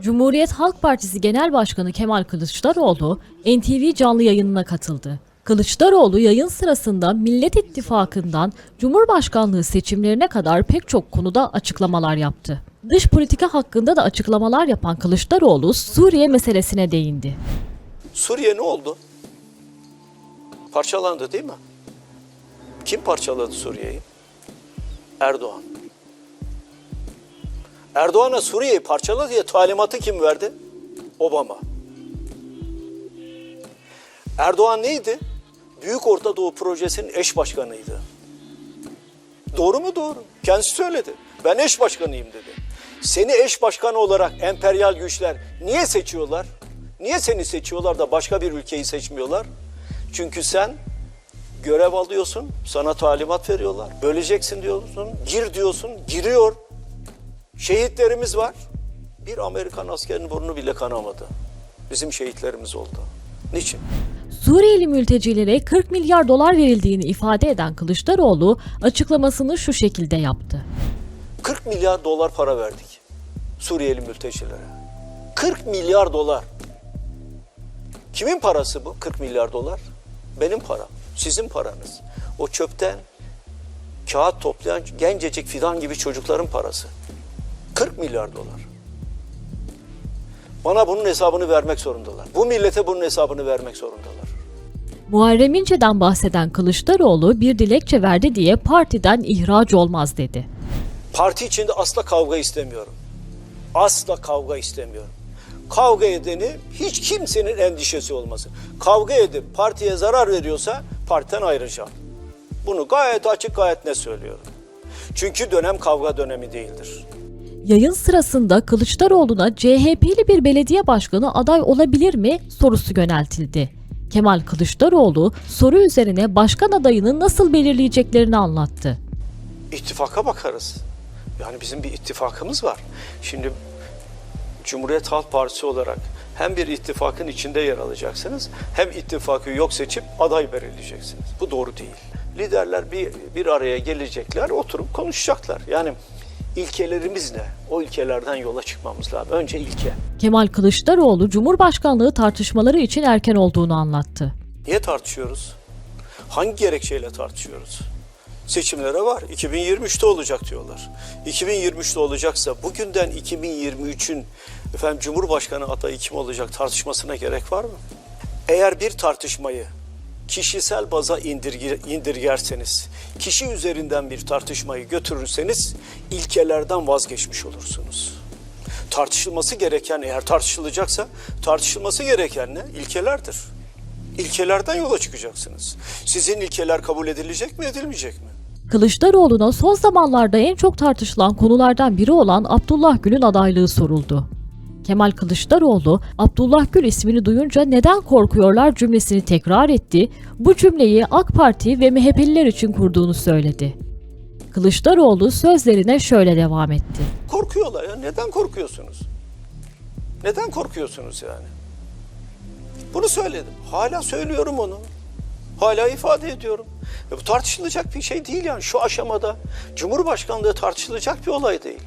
Cumhuriyet Halk Partisi Genel Başkanı Kemal Kılıçdaroğlu NTV canlı yayınına katıldı. Kılıçdaroğlu yayın sırasında Millet İttifakı'ndan Cumhurbaşkanlığı seçimlerine kadar pek çok konuda açıklamalar yaptı. Dış politika hakkında da açıklamalar yapan Kılıçdaroğlu Suriye meselesine değindi. Suriye ne oldu? Parçalandı değil mi? Kim parçaladı Suriye'yi? Erdoğan. Erdoğan'a Suriye'yi parçala diye talimatı kim verdi? Obama. Erdoğan neydi? Büyük Orta Doğu Projesi'nin eş başkanıydı. Doğru mu doğru? Kendisi söyledi. Ben eş başkanıyım dedi. Seni eş başkanı olarak emperyal güçler niye seçiyorlar? Niye seni seçiyorlar da başka bir ülkeyi seçmiyorlar? Çünkü sen görev alıyorsun, sana talimat veriyorlar. Böleceksin diyorsun, gir diyorsun, giriyor. Şehitlerimiz var. Bir Amerikan askerinin burnu bile kanamadı. Bizim şehitlerimiz oldu. Niçin? Suriyeli mültecilere 40 milyar dolar verildiğini ifade eden Kılıçdaroğlu açıklamasını şu şekilde yaptı. 40 milyar dolar para verdik Suriyeli mültecilere. 40 milyar dolar. Kimin parası bu 40 milyar dolar? Benim param, sizin paranız. O çöpten kağıt toplayan gencecik fidan gibi çocukların parası. 40 milyar dolar. Bana bunun hesabını vermek zorundalar. Bu millete bunun hesabını vermek zorundalar. Muharrem İnce'den bahseden Kılıçdaroğlu bir dilekçe verdi diye partiden ihraç olmaz dedi. Parti içinde asla kavga istemiyorum. Asla kavga istemiyorum. Kavga edeni hiç kimsenin endişesi olmasın. Kavga edip partiye zarar veriyorsa partiden ayrılacağım. Bunu gayet açık gayet ne söylüyorum. Çünkü dönem kavga dönemi değildir. Yayın sırasında Kılıçdaroğlu'na CHP'li bir belediye başkanı aday olabilir mi sorusu yöneltildi. Kemal Kılıçdaroğlu soru üzerine başkan adayını nasıl belirleyeceklerini anlattı. İttifaka bakarız. Yani bizim bir ittifakımız var. Şimdi Cumhuriyet Halk Partisi olarak hem bir ittifakın içinde yer alacaksınız hem ittifakı yok seçip aday belirleyeceksiniz. Bu doğru değil. Liderler bir, bir araya gelecekler, oturup konuşacaklar. Yani ilkelerimiz ne? O ilkelerden yola çıkmamız lazım. Önce ilke. Kemal Kılıçdaroğlu Cumhurbaşkanlığı tartışmaları için erken olduğunu anlattı. Niye tartışıyoruz? Hangi gerekçeyle tartışıyoruz? Seçimlere var. 2023'te olacak diyorlar. 2023'te olacaksa bugünden 2023'ün efendim Cumhurbaşkanı adayı kim olacak tartışmasına gerek var mı? Eğer bir tartışmayı kişisel baza indirge, indirgerseniz, kişi üzerinden bir tartışmayı götürürseniz ilkelerden vazgeçmiş olursunuz. Tartışılması gereken eğer tartışılacaksa tartışılması gereken ne? İlkelerdir. İlkelerden yola çıkacaksınız. Sizin ilkeler kabul edilecek mi, edilmeyecek mi? Kılıçdaroğlu'na son zamanlarda en çok tartışılan konulardan biri olan Abdullah Gül'ün adaylığı soruldu. Kemal Kılıçdaroğlu, Abdullah Gül ismini duyunca neden korkuyorlar cümlesini tekrar etti, bu cümleyi AK Parti ve MHP'liler için kurduğunu söyledi. Kılıçdaroğlu sözlerine şöyle devam etti. Korkuyorlar ya. Neden korkuyorsunuz? Neden korkuyorsunuz yani? Bunu söyledim. Hala söylüyorum onu. Hala ifade ediyorum. E bu tartışılacak bir şey değil yani şu aşamada. Cumhurbaşkanlığı tartışılacak bir olay değil.